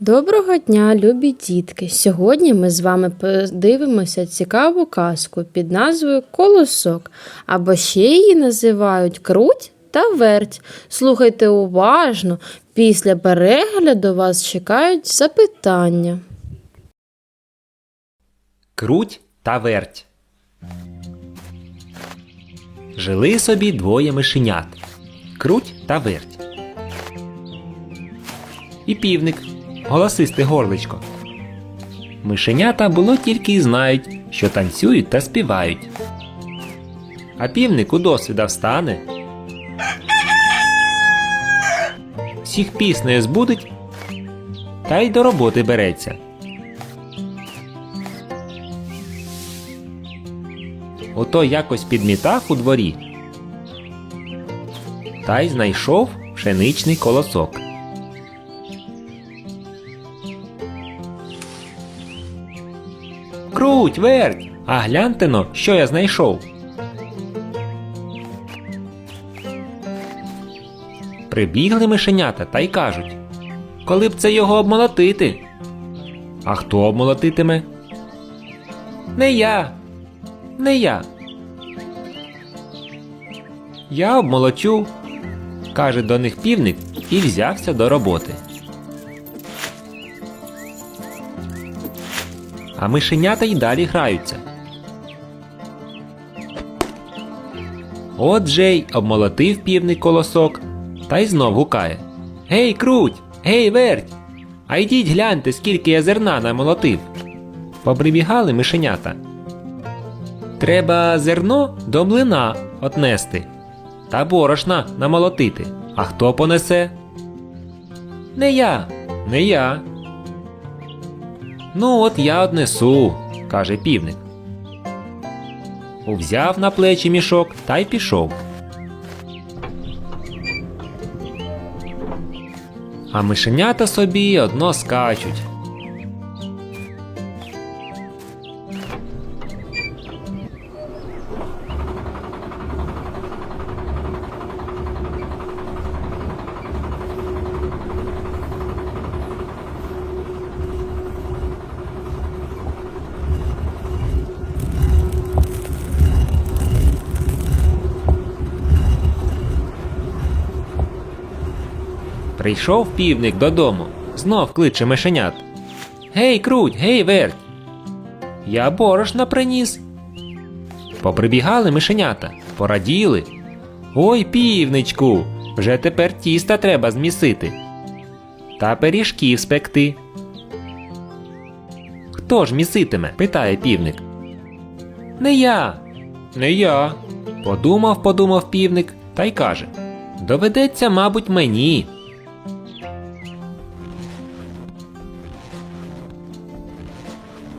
Доброго дня, любі дітки! Сьогодні ми з вами подивимося цікаву казку під назвою Колосок, або ще її називають Круть та Верть. Слухайте уважно, після перегляду вас чекають запитання. Круть та верть. Жили собі двоє мишенят. Круть та верть. І півник, голосисте горличко. Мишенята було тільки й знають, що танцюють та співають. А півник у досвіда встане. Всіх піснею збудить та й до роботи береться. Ото якось підмітав у дворі. Та й знайшов пшеничний колосок. Круть, верть! А гляньте но, що я знайшов. Прибігли мишенята та й кажуть, коли б це його обмолотити. А хто обмолотитиме? Не я, не я. Я обмолочу, каже до них півник і взявся до роботи. А мишенята й далі граються. От й обмолотив півник колосок та й знов гукає. Гей, круть! Гей, верть! А йдіть гляньте, скільки я зерна намолотив. Поприбігали мишенята. Треба зерно до млина отнести та борошна намолотити. А хто понесе? Не я, не я. Ну, от я однесу, каже півник. Увзяв на плечі мішок та й пішов. А мишенята собі одно скачуть. Прийшов півник додому, знов кличе мишенят. Гей, круть, гей, верть. Я борошна приніс. Поприбігали мишенята, пораділи. Ой, півничку, вже тепер тіста треба змісити. Та пиріжків спекти. Хто ж міситиме? питає півник. Не я. Не я. Подумав, подумав півник та й каже: Доведеться, мабуть, мені.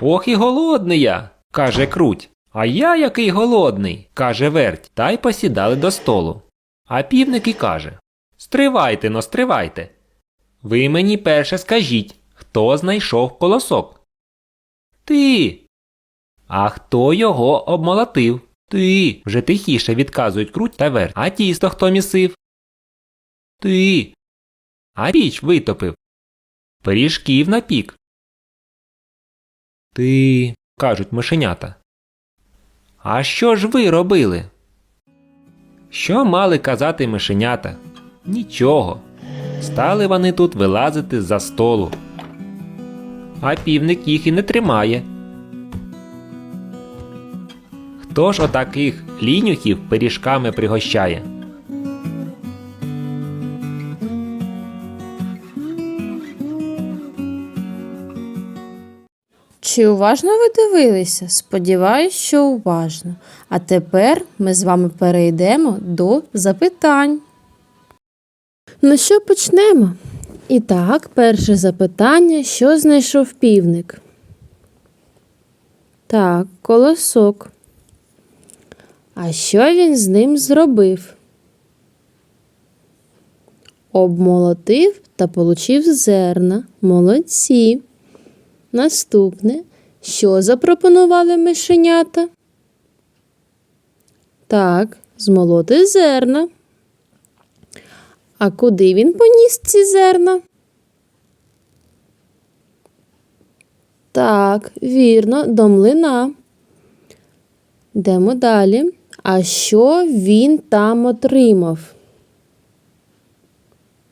Ох і голодний я, каже круть. А я який голодний, каже верть, та й посідали до столу. А півник і каже Стривайте но, стривайте. Ви мені перше скажіть, хто знайшов колосок? Ти. А хто його обмолотив? Ти. Вже тихіше відказують круть та верть. А тісто хто місив? Ти. А піч витопив. Пиріжків напік. Ти. кажуть мишенята. А що ж ви робили? Що мали казати мишенята? Нічого. Стали вони тут вилазити з-за столу. А півник їх і не тримає. Хто ж отаких лінюхів пиріжками пригощає? Чи уважно ви дивилися? Сподіваюсь, що уважно. А тепер ми з вами перейдемо до запитань. Ну що почнемо? І так, перше запитання, що знайшов півник? Так, колосок. А що він з ним зробив? Обмолотив та получив зерна. Молодці. Наступне. Що запропонували мишенята? Так, змолоти зерна. А куди він поніс ці зерна? Так, вірно, до млина. Йдемо далі. А що він там отримав?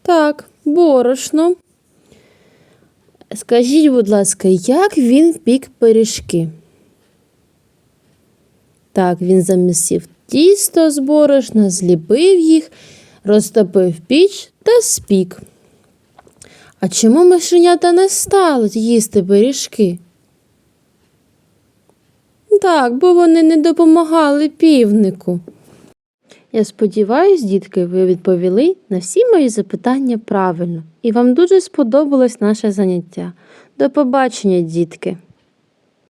Так, борошно. Скажіть, будь ласка, як він пік пиріжки? Так, він замісив тісто з борошна, зліпив їх, розтопив піч та спік. А чому мишенята не стали їсти пиріжки? Так, бо вони не допомагали півнику. Я сподіваюся, дітки, ви відповіли на всі мої запитання правильно, і вам дуже сподобалось наше заняття. До побачення, дітки!